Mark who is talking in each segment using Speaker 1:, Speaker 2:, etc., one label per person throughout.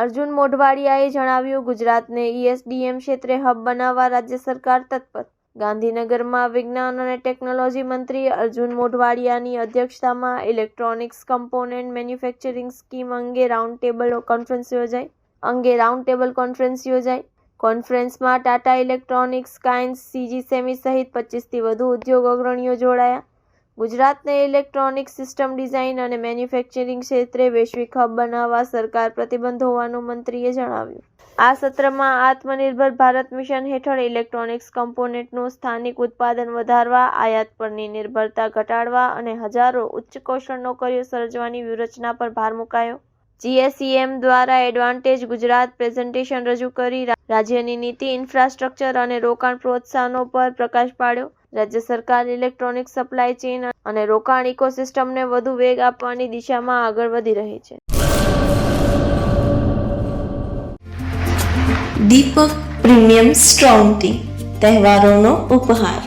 Speaker 1: અર્જુન મોઢવાડિયાએ જણાવ્યું, ગુજરાતને ઈએસડીએમ ક્ષેત્રે હબ બનાવવા રાજ્ય સરકાર તત્પર. ગાંધીનગરમાં વિજ્ઞાન અને ટેકનોલોજી મંત્રી અર્જુન મોઢવાડિયાની અધ્યક્ષતામાં ઇલેક્ટ્રોનિક્સ કમ્પોનેન્ટ મેન્યુફેક્ચરિંગ સ્કીમ અંગે રાઉન્ડ ટેબલ કોન્ફરન્સ યોજાઈ. અંગે રાઉન્ડ ટેબલ કોન્ફરન્સ યોજાઈ. કોન્ફરન્સમાં Tata electronics Kaynes CG semi સહિત પચીસથી વધુ ઉદ્યોગ અગ્રણીઓ જોડાયા. ગુજરાતને ઇલેક્ટ્રોનિક સિસ્ટમ ડિઝાઇન અને મેન્યુફેક્ચરિંગ ક્ષેત્રે વૈશ્વિક હબ બનાવવા સરકાર પ્રતિબંધ હોવાનું મંત્રીએ જણાવ્યું. આ સત્રમાં આત્મનિર્ભર ભારત મિશન હેઠળ ઇલેક્ટ્રોનિક્સ કમ્પોનેન્ટનું સ્થાનિક ઉત્પાદન વધારવા, આયાત પરની નિર્ભરતા ઘટાડવા અને હજારો ઉચ્ચ કૌશળ નોકરીઓ સર્જવાની વ્યૂહરચના પર ભાર મુકાયો. જીએસઈએમ દ્વારા એડવાન્ટેજ ગુજરાત પ્રેઝન્ટેશન રજૂ કરી રાજ્યની નીતિ, ઇન્ફ્રાસ્ટ્રક્ચર અને રોકાણ પ્રોત્સાહનો પર પ્રકાશ પાડ્યો. રાજ્ય સરકાર ઇલેક્ટ્રોનિક સપ્લાય ચેઇન અને રોકાણ ઇકોસિસ્ટમને વધુ વેગ આપવાની દિશામાં આગળ વધી રહી છે.
Speaker 2: દીપક પ્રીમિયમ સ્ટ્રોંગ ટી તહેવારોનો ઉપહાર.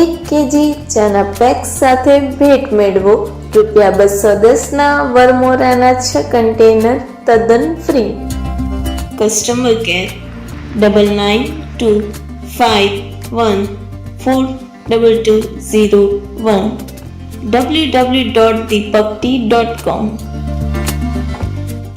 Speaker 2: એક કેજી ચાના પેક સાથે ભેટ મેળવો. રૂપિયા બસો દસના વરમોરાના છ કન્ટેનર તદ્દન free. Customer care double nine two five one four double two zero one W